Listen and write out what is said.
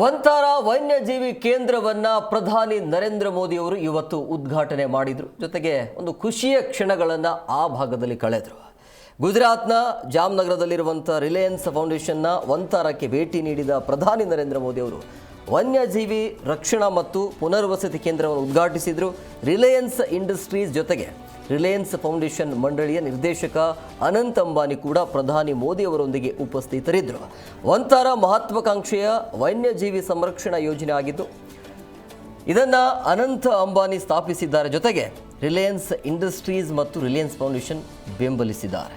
ಒಂತಾರ ವನ್ಯಜೀವಿ ಕೇಂದ್ರವನ್ನ ಪ್ರಧಾನಿ ನರೇಂದ್ರ ಮೋದಿ ಅವರು ಇವತ್ತು ಉದ್ಘಾಟನೆ ಮಾಡಿದರು. ಜೊತೆಗೆ ಒಂದು ಖುಷಿಯ ಕ್ಷಣಗಳನ್ನು ಆ ಭಾಗದಲ್ಲಿ ಕಳೆದರು. ಗುಜರಾತ್ನ ಜಾಮ್ನಗರದಲ್ಲಿರುವಂಥ ರಿಲಯನ್ಸ್ ಫೌಂಡೇಶನ್ನ ವಂತಾರಕ್ಕೆ ಭೇಟಿ ನೀಡಿದ ಪ್ರಧಾನಿ ನರೇಂದ್ರ ಮೋದಿ ಅವರು ವನ್ಯಜೀವಿ ರಕ್ಷಣಾ ಮತ್ತು ಪುನರ್ವಸತಿ ಕೇಂದ್ರವನ್ನು ಉದ್ಘಾಟಿಸಿದರು ರಿಲಯನ್ಸ್ ಇಂಡಸ್ಟ್ರೀಸ್ ಜೊತೆಗೆ. ರಿಲಯನ್ಸ್ ಫೌಂಡೇಶನ್ ಮಂಡಳಿಯ ನಿರ್ದೇಶಕ ಅನಂತ್ ಅಂಬಾನಿ ಕೂಡ ಪ್ರಧಾನಿ ಮೋದಿ ಅವರೊಂದಿಗೆ ಉಪಸ್ಥಿತರಿದ್ದರು ಒಂಥರ ಮಹತ್ವಾಕಾಂಕ್ಷೆಯ ವನ್ಯಜೀವಿ ಸಂರಕ್ಷಣಾ ಯೋಜನೆ ಆಗಿದ್ದು, ಇದನ್ನು ಅನಂತ ಅಂಬಾನಿ ಸ್ಥಾಪಿಸಿದ್ದಾರೆ ಜೊತೆಗೆ ರಿಲಯನ್ಸ್ ಇಂಡಸ್ಟ್ರೀಸ್ ಮತ್ತು ರಿಲಯನ್ಸ್ ಫೌಂಡೇಶನ್ ಬೆಂಬಲಿಸಿದ್ದಾರೆ.